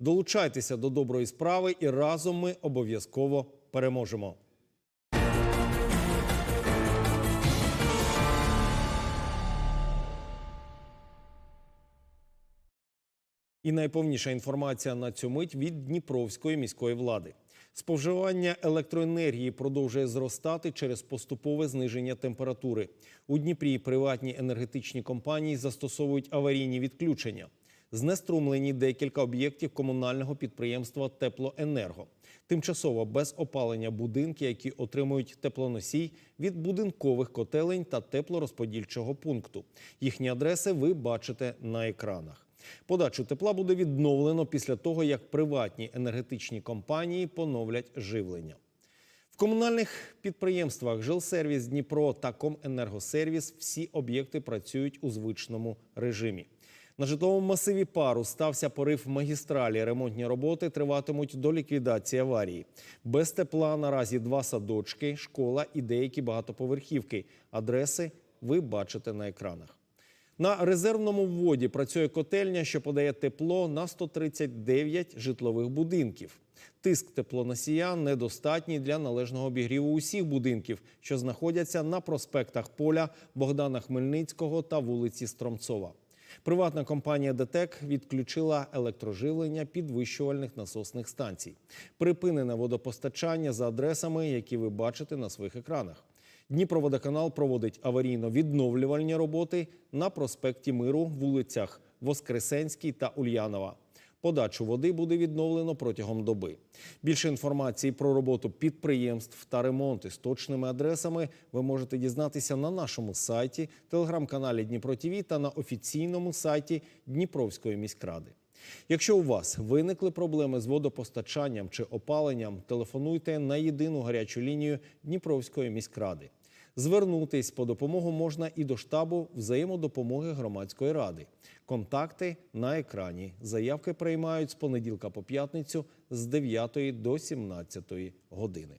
Долучайтеся до доброї справи, і разом ми обов'язково переможемо. І найповніша інформація на цю мить від Дніпровської міської влади. Споживання електроенергії продовжує зростати через поступове зниження температури. У Дніпрі приватні енергетичні компанії застосовують аварійні відключення. Знеструмлені декілька об'єктів комунального підприємства Теплоенерго. Тимчасово без опалення будинки, які отримують теплоносій від будинкових котелень та теплорозподільчого пункту. Їхні адреси ви бачите на екранах. Подачу тепла буде відновлено після того, як приватні енергетичні компанії поновлять живлення. В комунальних підприємствах Жилсервіс Дніпро та Коменергосервіс всі об'єкти працюють у звичному режимі. На житловому масиві пару стався порив магістралі. Ремонтні роботи триватимуть до ліквідації аварії. Без тепла наразі два садочки, школа і деякі багатоповерхівки. Адреси ви бачите на екранах. На резервному вводі працює котельня, що подає тепло на 139 житлових будинків. Тиск теплоносія недостатній для належного обігріву усіх будинків, що знаходяться на проспектах Поля, Богдана Хмельницького та вулиці Стромцова. Приватна компанія ДТЕК відключила електроживлення підвищувальних насосних станцій. Припинене водопостачання за адресами, які ви бачите на своїх екранах. Дніпроводоканал проводить аварійно-відновлювальні роботи на проспекті Миру, вулицях Воскресенській та Ульянова. Подачу води буде відновлено протягом доби. Більше інформації про роботу підприємств та ремонти з точними адресами ви можете дізнатися на нашому сайті, телеграм-каналі Дніпро ТІВІ та на офіційному сайті Дніпровської міськради. Якщо у вас виникли проблеми з водопостачанням чи опаленням, телефонуйте на єдину гарячу лінію Дніпровської міськради. Звернутись по допомогу можна і до штабу взаємодопомоги громадської ради. Контакти на екрані. Заявки приймають з понеділка по п'ятницю з 9 до 17 години.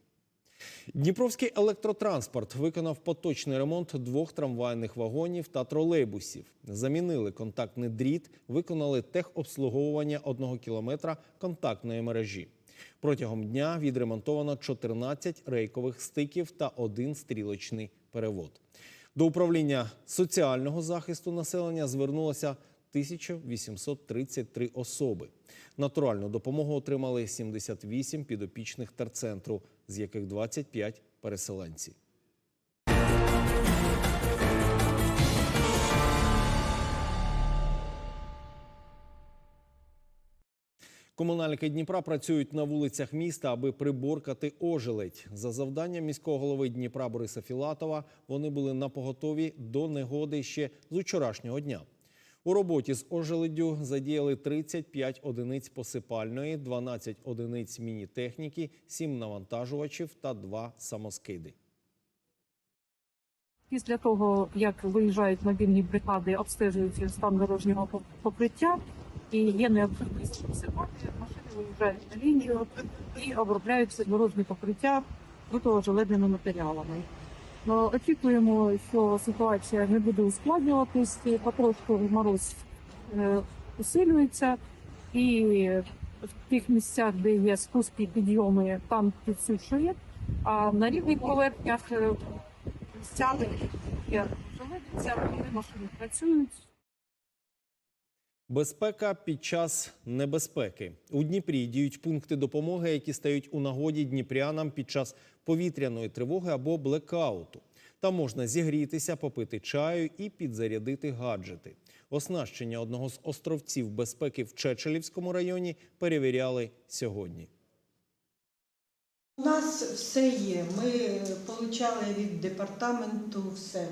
Дніпровський електротранспорт виконав поточний ремонт двох трамвайних вагонів та тролейбусів. Замінили контактний дріт, виконали техобслуговування одного кілометра контактної мережі. Протягом дня відремонтовано 14 рейкових стиків та один стрілочний перевод. До управління соціального захисту населення звернулося 1833 особи. Натуральну допомогу отримали 78 підопічних терцентру, з яких 25 переселенці. Комунальники Дніпра працюють на вулицях міста, аби приборкати ожеледь. За завданням міського голови Дніпра Бориса Філатова вони були на поготові до негоди ще з учорашнього дня. У роботі з ожеледдю задіяли 35 одиниць посипальної, 12 одиниць міні-техніки, 7 навантажувачів та 2 самоскиди. Після того, як виїжджають мобільні бригади, обстежують стан дорожнього покриття і є необхідність посипати, машини виїжджають на лінію і обробляються дорожнє покриття протижеледними матеріалами. Ну, очікуємо, що ситуація не буде ускладнюватись, потрошку мороз е, усилюється, і в тих місцях, де є спуски підйоми, там підсушує, а на рівних поверхнях е, місцями є железниця, коли машини працюють. Безпека під час небезпеки у Дніпрі діють пункти допомоги, які стають у нагоді дніпрянам під час повітряної тривоги або блекауту. Там можна зігрітися, попити чаю і підзарядити гаджети. Оснащення одного з островців безпеки в Чечелівському районі перевіряли сьогодні. У нас все є. Ми отримали від департаменту все.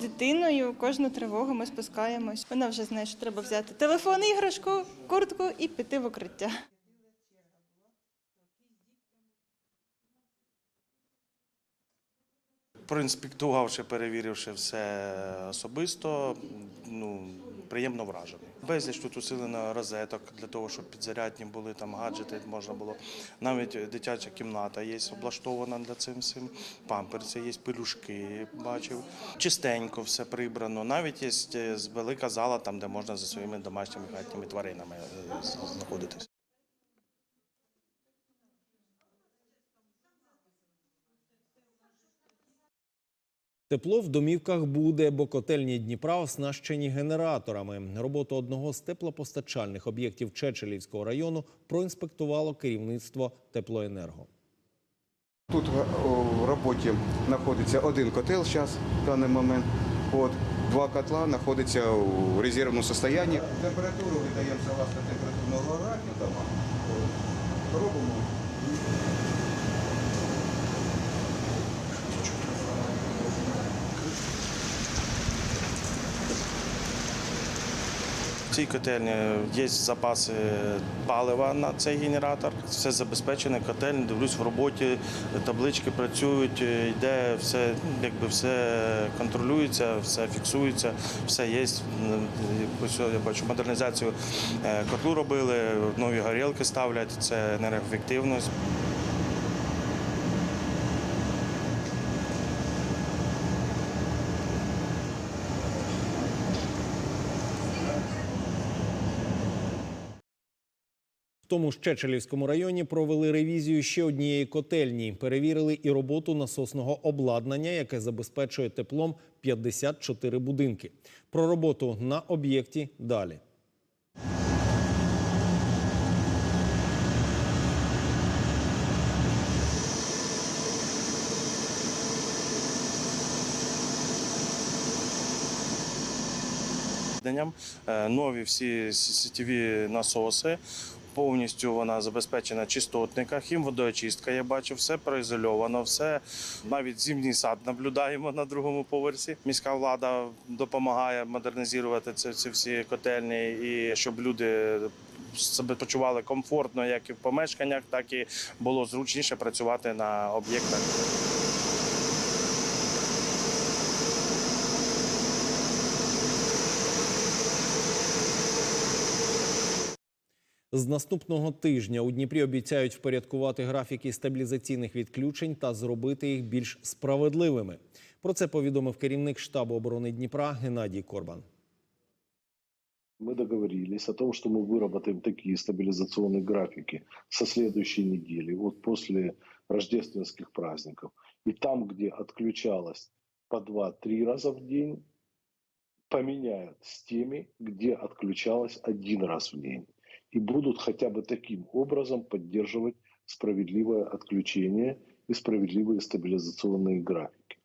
Дитиною. Кожну тривогу ми спускаємось. Вона вже знає, що треба взяти телефон, іграшку, куртку і піти в укриття. Проінспектувавши, перевіривши все особисто, ну приємно вражений. Безліч тут усилено розеток для того, щоб підзарядні були там гаджети, можна було. Навіть дитяча кімната є облаштована для цим всім. Памперси є, пелюшки бачив. Чистенько все прибрано. Навіть є е, велика зала, там де можна за своїми домашніми хатніми тваринами е, знаходитись. Тепло в домівках буде, бо котельні Дніпра оснащені генераторами. Роботу одного з теплопостачальних об'єктів Чечелівського району проінспектувало керівництво теплоенерго. Тут в- роботі знаходиться один котел зараз в даний момент. От, два котла знаходяться у резервному стані. Температуру видаємо согласно температурного графіка. Робимо. Цій котельні є запаси палива на цей генератор. Все забезпечене, котельня, дивлюсь в роботі, таблички працюють, йде все, якби все контролюється, все фіксується, все є. Ось я бачу, модернізацію е, котлу робили, нові горілки ставлять, це енергоефективність. Тому ж Чечелівському районі провели ревізію ще однієї котельні. Перевірили і роботу насосного обладнання, яке забезпечує теплом 54 будинки. Про роботу на об'єкті далі. Е, нові всі сітєві насоси. Повністю вона забезпечена чистотника, хімводоочистка. Я бачу, все проізольовано, все навіть зимній сад наблюдаємо на другому поверсі. Міська влада допомагає модернізувати ці, ці всі котельні і щоб люди себе почували комфортно, як і в помешканнях, так і було зручніше працювати на об'єктах. З наступного тижня у Дніпрі обіцяють впорядкувати графіки стабілізаційних відключень та зробити їх більш справедливими. Про це повідомив керівник штабу оборони Дніпра Геннадій Корбан. мы договорились о том, что мы выработаем такие стабилизационные графики со следующей недели, вот после рождественских праздников. И там, где отключалось по 2-3 раза в день, поменяют с теми, где отключалось один раз в день. И будут хотя бы таким образом поддерживать справедливое отключение и справедливые стабилизационные графики.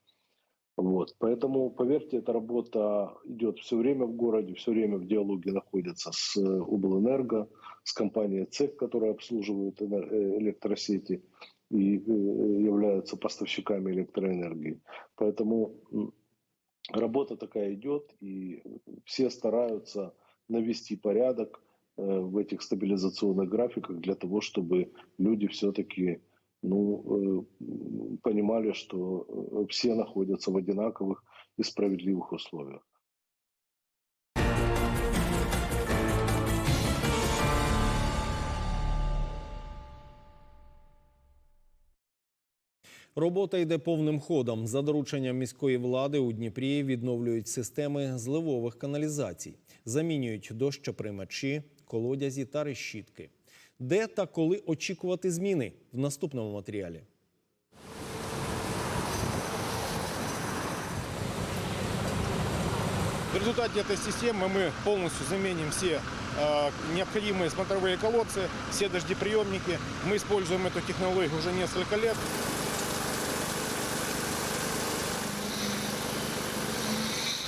Вот. Поэтому, поверьте, эта работа идет все время в городе, все время в диалоге находится с э, облэнерго, с компанией ЦЕК, которая обслуживает э, электросети и э, являются поставщиками электроэнергии. Поэтому работа такая идет, и все стараются навести порядок в этих стабилизационных графиках для того, чтобы люди все-таки ну, э, м, понимали, что э, все находятся в одинаковых и справедливых условиях. Робота йде повним ходом. За дорученням міської влади у Дніпрі відновлюють системи зливових каналізацій, замінюють дощоприймачі, колодязі та решітки. Де та коли очікувати зміни в наступному матеріалі? В результате этой системы мы полностью заменим все э, необходимые смотровые колодцы, все дождеприемники. Мы используем эту технологию уже несколько лет.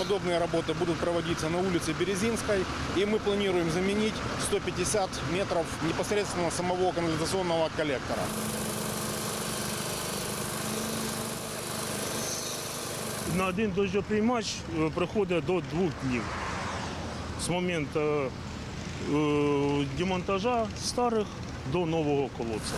Подобные работы будут проводиться на улице Березинской, и мы планируем заменить 150 метров непосредственно самого канализационного коллектора. на один дощоприймач е, приходить до двох днів з моменту е, демонтажа старих до нового колодця.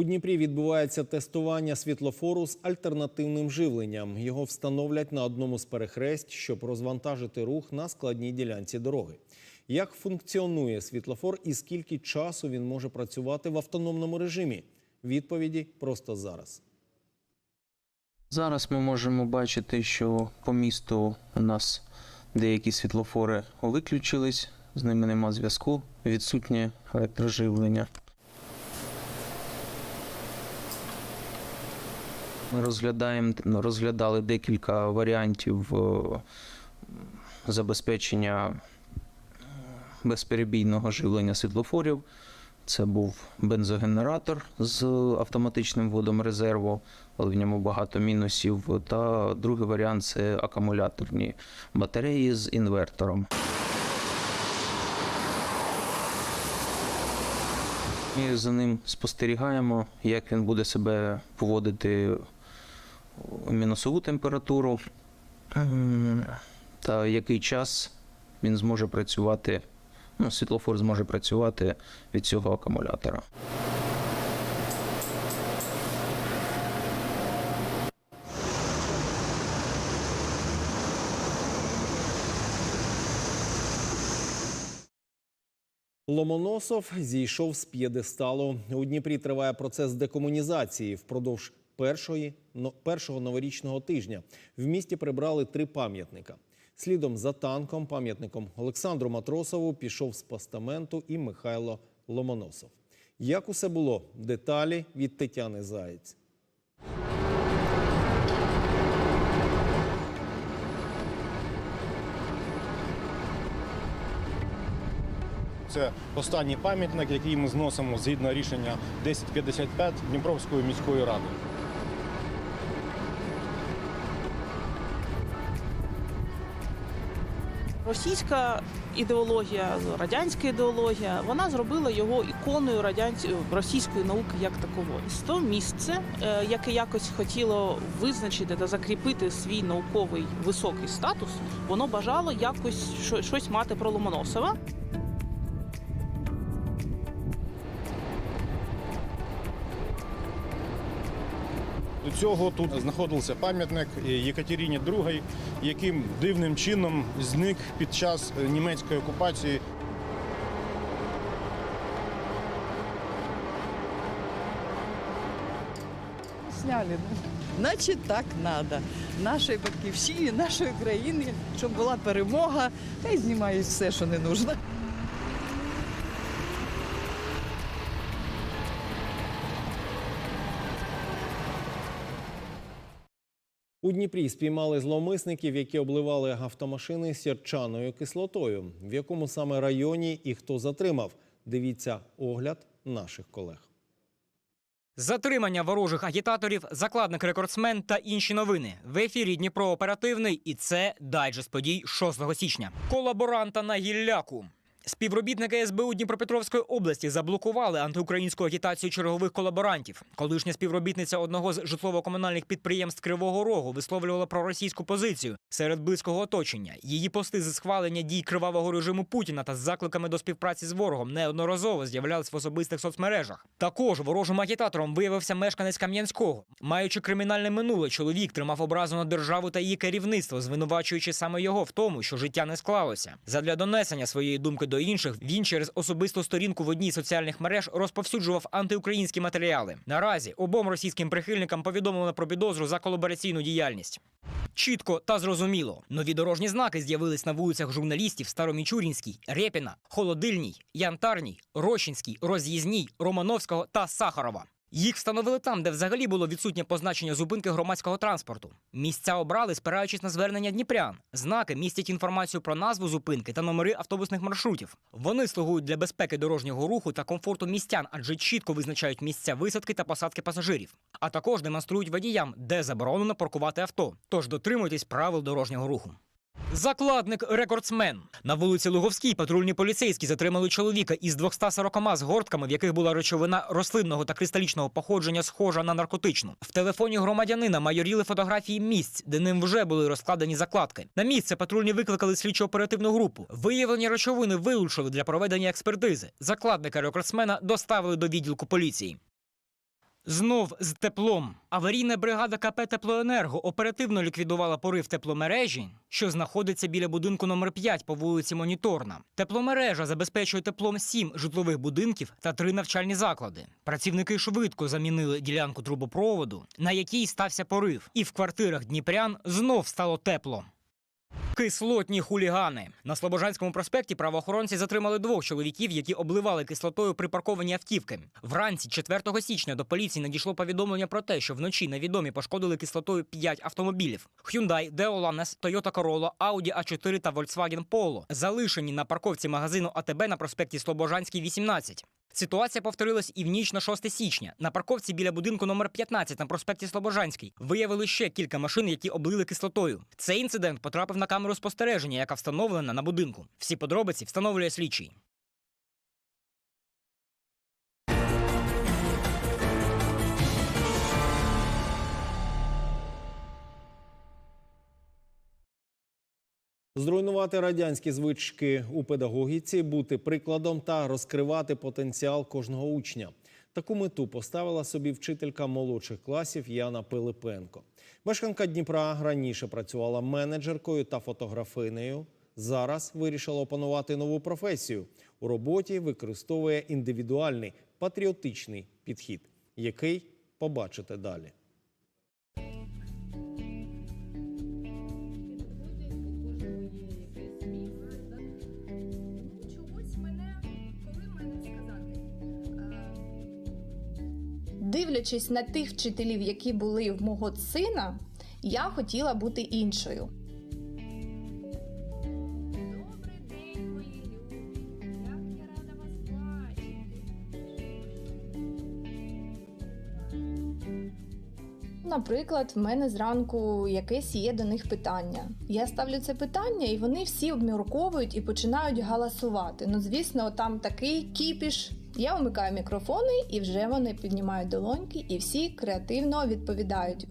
У Дніпрі відбувається тестування світлофору з альтернативним живленням. Його встановлять на одному з перехресть, щоб розвантажити рух на складній ділянці дороги. Як функціонує світлофор і скільки часу він може працювати в автономному режимі? Відповіді просто зараз. Зараз ми можемо бачити, що по місту у нас деякі світлофори виключились, з ними нема зв'язку, відсутнє електроживлення. Ми розглядаємо, ну, розглядали декілька варіантів е, забезпечення е, безперебійного живлення світлофорів. Це був бензогенератор з автоматичним вводом резерву, але в ньому багато мінусів. Та другий варіант це акумуляторні батареї з інвертором. Ми за ним спостерігаємо, як він буде себе поводити мінусову температуру ем, та який час він зможе працювати. Ну, світлофор зможе працювати від цього акумулятора. Ломоносов зійшов з п'єдесталу. У Дніпрі триває процес декомунізації. Впродовж першої, першого новорічного тижня в місті прибрали три пам'ятника. Слідом за танком, пам'ятником Олександру Матросову пішов з постаменту і Михайло Ломоносов. Як усе було? Деталі від Тетяни Заєць. Це останній пам'ятник, який ми зносимо згідно рішення 1055 Дніпровської міської ради. Російська ідеологія, радянська ідеологія, вона зробила його іконою радянської російської науки як такової. То місце, е, яке якось хотіло визначити та закріпити свій науковий високий статус, воно бажало якось що- щось мати про Ломоносова. До цього тут знаходився пам'ятник Єкатерині II, яким дивним чином зник під час е, німецької окупації. Сняли. Значить, так треба. Нашій батьківщині, нашої країни, щоб була перемога, та й знімають все, що не нужно. У Дніпрі спіймали зловмисників, які обливали автомашини сірчаною кислотою. В якому саме районі і хто затримав? Дивіться огляд наших колег. Затримання ворожих агітаторів, закладник рекордсмен та інші новини в ефірі Дніпро оперативний, і це дайджест подій 6 січня. Колаборанта на гілляку. Співробітники СБУ Дніпропетровської області заблокували антиукраїнську агітацію чергових колаборантів. Колишня співробітниця одного з житлово-комунальних підприємств Кривого Рогу висловлювала проросійську позицію серед близького оточення. Її пости зі схвалення дій кривавого режиму Путіна та з закликами до співпраці з ворогом неодноразово з'являлись в особистих соцмережах. Також ворожим агітатором виявився мешканець Кам'янського. Маючи кримінальне минуле, чоловік тримав образу на державу та її керівництво, звинувачуючи саме його в тому, що життя не склалося. Задля донесення своєї думки до інших він через особисту сторінку в одній соціальних мереж розповсюджував антиукраїнські матеріали. Наразі обом російським прихильникам повідомлено про підозру за колабораційну діяльність. Чітко та зрозуміло. Нові дорожні знаки з'явились на вулицях журналістів Старомічурінській, Репіна, Холодильній, Янтарній, Рощинській, Роз'їзній, Романовського та Сахарова. Їх встановили там, де взагалі було відсутнє позначення зупинки громадського транспорту. Місця обрали, спираючись на звернення дніпрян. Знаки містять інформацію про назву зупинки та номери автобусних маршрутів. Вони слугують для безпеки дорожнього руху та комфорту містян, адже чітко визначають місця висадки та посадки пасажирів. А також демонструють водіям, де заборонено паркувати авто. Тож дотримуйтесь правил дорожнього руху. Закладник-рекордсмен на вулиці Луговській патрульні поліцейські затримали чоловіка із 240 згортками, в яких була речовина рослинного та кристалічного походження, схожа на наркотичну. В телефоні громадянина майоріли фотографії місць, де ним вже були розкладені закладки. На місце патрульні викликали слідчо-оперативну групу. Виявлені речовини вилучили для проведення експертизи. Закладника-рекордсмена доставили до відділку поліції. Знов з теплом. Аварійна бригада КП Теплоенерго оперативно ліквідувала порив тепломережі, що знаходиться біля будинку номер 5 по вулиці Моніторна. Тепломережа забезпечує теплом сім житлових будинків та три навчальні заклади. Працівники швидко замінили ділянку трубопроводу, на якій стався порив, і в квартирах дніпрян знов стало тепло. Кислотні хулігани на Слобожанському проспекті правоохоронці затримали двох чоловіків, які обливали кислотою припарковані автівки. Вранці 4 січня до поліції надійшло повідомлення про те, що вночі невідомі пошкодили кислотою 5 автомобілів: Hyundai, Deolanes, Toyota Corolla, Audi A4 та Volkswagen Polo, залишені на парковці магазину АТБ на проспекті Слобожанський, 18. Ситуація повторилась і в ніч на 6 січня. На парковці біля будинку номер 15 на проспекті Слобожанський виявили ще кілька машин, які облили кислотою. Цей інцидент потрапив на камеру спостереження, яка встановлена на будинку. Всі подробиці встановлює слідчий. Зруйнувати радянські звички у педагогіці, бути прикладом та розкривати потенціал кожного учня. Таку мету поставила собі вчителька молодших класів Яна Пилипенко. Мешканка Дніпра раніше працювала менеджеркою та фотографинею. Зараз вирішила опанувати нову професію. У роботі використовує індивідуальний патріотичний підхід, який побачите далі. Дивлячись на тих вчителів, які були в мого сина, я хотіла бути іншою. Наприклад, в мене зранку якесь є до них питання. Я ставлю це питання, і вони всі обмірковують і починають галасувати. Ну, звісно, там такий кіпіш. Я вмикаю мікрофони, і вже вони піднімають долоньки, і всі креативно відповідають.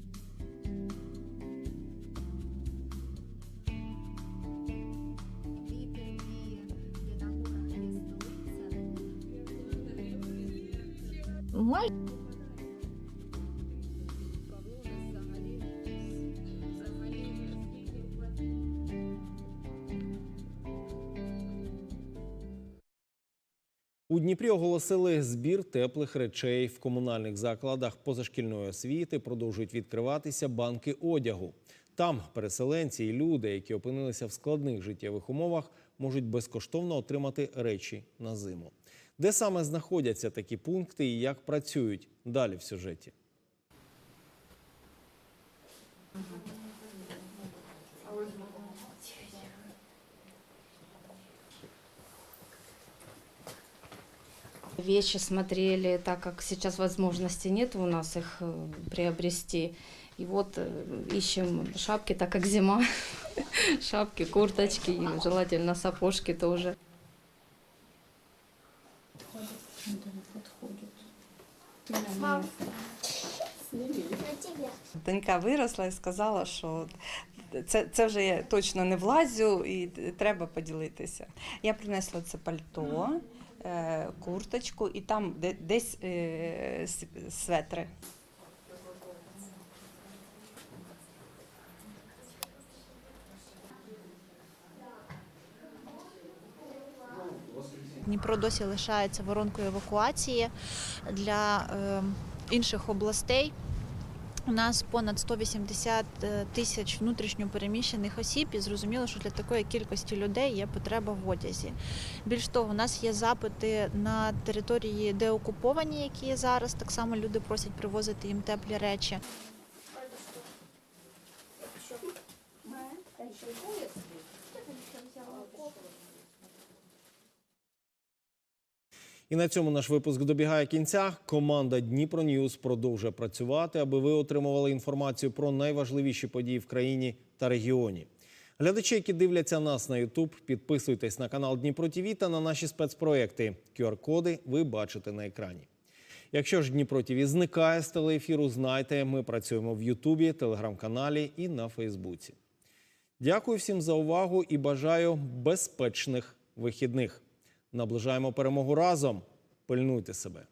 У Дніпрі оголосили збір теплих речей в комунальних закладах позашкільної освіти. Продовжують відкриватися банки одягу. Там переселенці і люди, які опинилися в складних життєвих умовах, можуть безкоштовно отримати речі на зиму. Де саме знаходяться такі пункти і як працюють далі в сюжеті. Вещи смотрели, так как сейчас возможности нет у нас их э, приобрести. И вот э, ищем шапки, так как зима. Шапки, курточки, и желательно сапожки тоже. Донька виросла і сказала, що це, це вже я точно не влазю і треба поділитися. Я принесла це пальто, е, курточку і там де- десь е, светри. Дніпро досі лишається воронкою евакуації для е, інших областей. У нас понад 180 тисяч внутрішньопереміщених осіб, і зрозуміло, що для такої кількості людей є потреба в одязі. Більш того, у нас є запити на території, де окуповані, які є зараз. Так само люди просять привозити їм теплі речі. І на цьому наш випуск добігає кінця. Команда Дніпро Ньюз продовжує працювати, аби ви отримували інформацію про найважливіші події в країні та регіоні. Глядачі, які дивляться нас на YouTube, підписуйтесь на канал Дніпро ТВ та на наші спецпроекти. QR-коди ви бачите на екрані. Якщо ж Дніпро ТВ зникає з телеефіру, знайте, ми працюємо в Ютубі, телеграм-каналі і на Фейсбуці. Дякую всім за увагу і бажаю безпечних вихідних. Наближаємо перемогу разом. Пильнуйте себе.